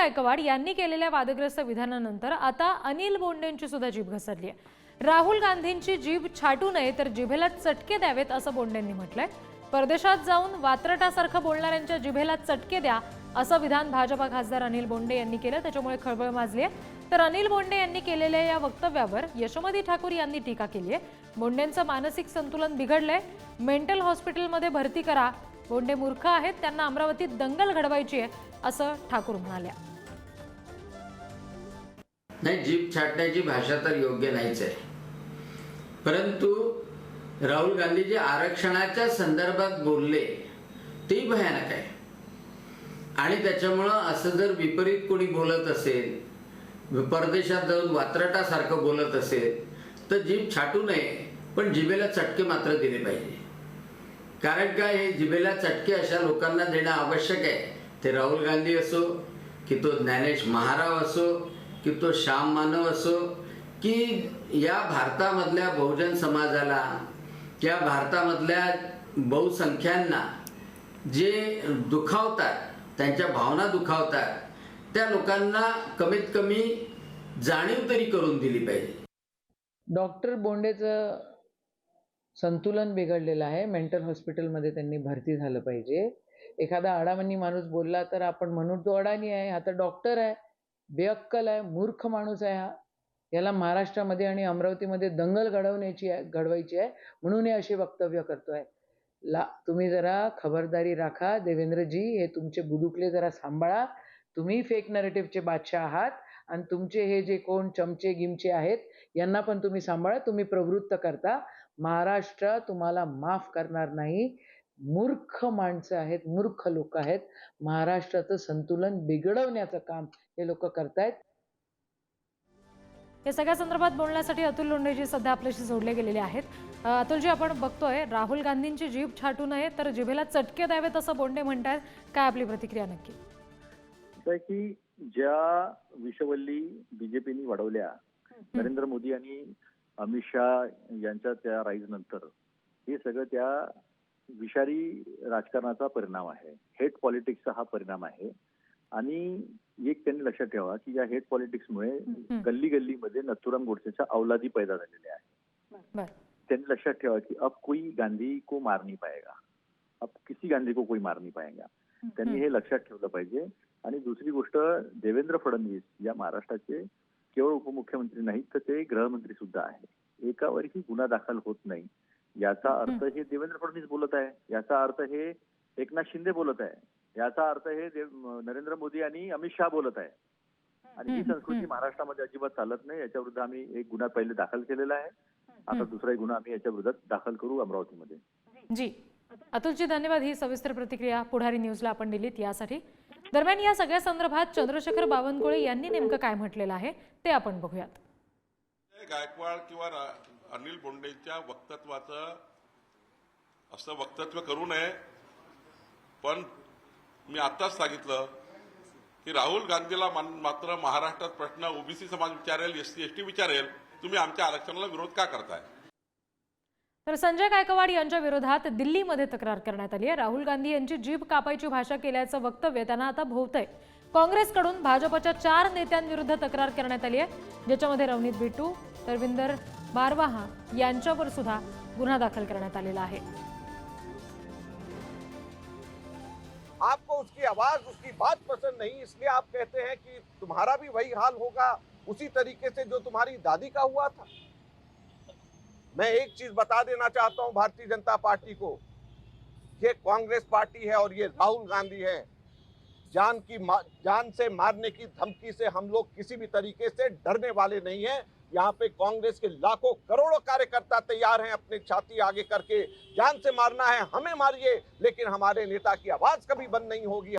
गायकवाड यांनी केलेल्या वादग्रस्त विधानानंतर आता अनिल बोंडेंची सुद्धा जीभ घसरली आहे. राहुल गांधींची जीभ छाटू नये तर जिभेला चटके द्यावेत असं बोंडेंनी म्हटलंय. परदेशात जाऊन वात्रटासारखं बोलणाऱ्यांच्या जिभेला चटके द्या असं विधान भाजपा खासदार अनिल बोंडे यांनी केलं. त्याच्यामुळे खळबळ माजली आहे. तर अनिल बोंडे यांनी केलेल्या या वक्तव्यावर यशोमती ठाकूर यांनी टीका केली आहे. बोंडेंचं मानसिक संतुलन बिघडलंय. मेंटल हॉस्पिटलमध्ये भरती करा. बोंडे मूर्ख आहेत. त्यांना अमरावतीत दंगल घडवायची आहे असं ठाकूर म्हणाल्या. नाही जीभ छाटण्याची भाषा तर योग्य नाहीच आहे. परंतु राहुल गांधी जे आरक्षणाच्या संदर्भात बोलले ते भयानक आहे. आणि त्याच्यामुळं असं जर विपरीत कोणी बोलत असेल परदेशात जाऊन वात्रटासारखं बोलत असेल तर जीभ छाटू नये पण जिभेला चटके मात्र दिले पाहिजे. कारण काय हे जिभेला चटके अशा लोकांना देणं आवश्यक आहे? ते राहुल गांधी असो की तो ज्ञानेश महाराव असो की तो श्याम मानव असो की या भारतामधल्या बहुजन समाजाला या भारतामधल्या बहुसंख्यांना जे दुखावतात त्यांच्या भावना दुखावतात त्या लोकांना कमीत कमी जाणीव तरी करून दिली पाहिजे. डॉक्टर बोंडेचं संतुलन बिघडलेलं आहे. मेंटल हॉस्पिटलमध्ये त्यांनी भरती झालं पाहिजे. एखादा अडामनी माणूस बोलला तर आपण म्हणू तो अडाणी आहे हा तर डॉक्टर आहे. बेअक्कल आहे मूर्ख माणूस आहे हा. याला महाराष्ट्रामध्ये आणि अमरावतीमध्ये दंगल घडवण्याची आहे घडवायची आहे म्हणून हे असे वक्तव्य करतो आहे ला तुम्ही जरा खबरदारी राखा. देवेंद्रजी हे तुमचे बुदुकले जरा सांभाळा. तुम्ही फेक नरेटिव्हचे बादशाह आहात आणि तुमचे हे जे कोण चमचे गिमचे आहेत यांना पण तुम्ही सांभाळा. तुम्ही प्रवृत्त करता. महाराष्ट्र तुम्हाला माफ करणार नाही. मूर्ख माणसं आहेत मूर्ख लोक आहेत. महाराष्ट्राचं संतुलन बिघडवण्याचं काम हे लोक करतायत. या सगळ्या संदर्भात बोलण्यासाठी अतुल लोंढेजी सध्या आपल्याशी जोडले गेलेले आहेत. अतुलजी आपण बघतोय राहुल गांधींची जीभ छाटू नये तर जिभेला चटके द्यावेत असं बोंडे म्हणतायत. काय आपली प्रतिक्रिया नक्की? की ज्या विषवल्ली बीजेपीने वाढवल्या नरेंद्र मोदी आणि अमित शहा यांच्या त्या राईज नंतर हे सगळं त्या विषारी राजकारणाचा परिणाम आहे. हेट पॉलिटिक्सचा हा परिणाम आहे. आणि एक त्यांनी लक्षात ठेवा की या हेट पॉलिटिक्समुळे. गल्ली गल्लीमध्ये नथुराम गोडसेच्या अवलादी पैदा झालेल्या आहेत. त्यांनी लक्षात ठेवा की अब कोई गांधी को मार नहीं पाएगा. अब किसी गांधी को कोई मार नहीं पाएगा. त्यांनी हे लक्षात ठेवलं पाहिजे. आणि दुसरी गोष्ट देवेंद्र फडणवीस या महाराष्ट्राचे केवळ उपमुख्यमंत्री नाहीत तर ते गृहमंत्री सुद्धा आहे एकावरही गुन्हा दाखल होत नाही. याचा अर्थ हे देवेंद्र फडणवीस बोलत आहे. याचा अर्थ हे एकनाथ शिंदे बोलत आहे. याचा अर्थ हे नरेंद्र मोदी आणि अमित शहा बोलत आहे. आणि ही संस्कृती. महाराष्ट्रामध्ये अजिबात चालत नाही. याच्या विरुद्ध आम्ही एक गुन्हा पहिले दाखल केलेला आहे. आता दुसरा एक गुन्हा आम्ही याच्या विरोधात दाखल करू अमरावतीमध्ये. जी. अतुलजी धन्यवाद. ही सविस्तर प्रतिक्रिया पुढारी न्यूजला आपण दिलीत यासाठी. दरम्यान या सगळ्या संदर्भात चंद्रशेखर बावनकुळे यांनी नेमकं काय म्हटलेलं आहे ते आपण बघूयात. गायकवाड किंवा अनिल बोंडेच्या वक्तत्वाचं असं वक्तव्य करू नये. पण मी आत्ताच सांगितलं की राहुल गांधीला मात्र महाराष्ट्रात प्रश्न ओबीसी समाज विचारेल एस टी एस टी विचारेल तुम्ही आमच्या आरक्षणाला विरोध का करताय? तर संजय गायकवाड यांच्या विरोधात दिल्लीमध्ये तक्रार करण्यात आली आहे. राहुल गांधी यांची जीभ कापायची भाषा केल्याचं वक्तव्य त्यांना आता भोवतंय. काँग्रेसकडून भाजपच्या चार नेत्यांविरुद्ध तक्रार करण्यात आली आहे ज्याच्यामध्ये रवनीत बिटू तरविंदर बारवाहा सुद्धा गुन्हा दाखल आपको उसकी आवाज़, उसकी बात पसंद नहीं, इसलिए आप कहते हैं कि तुम्हारा भी वही हाल होगा, उसी तरीके से जो तुम्हारी दादी का हुआ था। मैं एक चीज़ बता देना चाहता हूँ, भारतीय जनता पार्टी को ये कांग्रेस पार्टी है और ये राहुल गांधी है। जान की जान से मारने की धमकी से हम लोग किसी भी तरीके से डरने वाले नहीं हैं। यहाँ पे कांग्रेस के लाखों करोड़ों कार्यकर्ता तैयार हैं अपने छाती आगे करके। जान से मारना है, हमें मारिए, लेकिन हमारे नेता की आवाज़ कभी बंद नहीं होगी।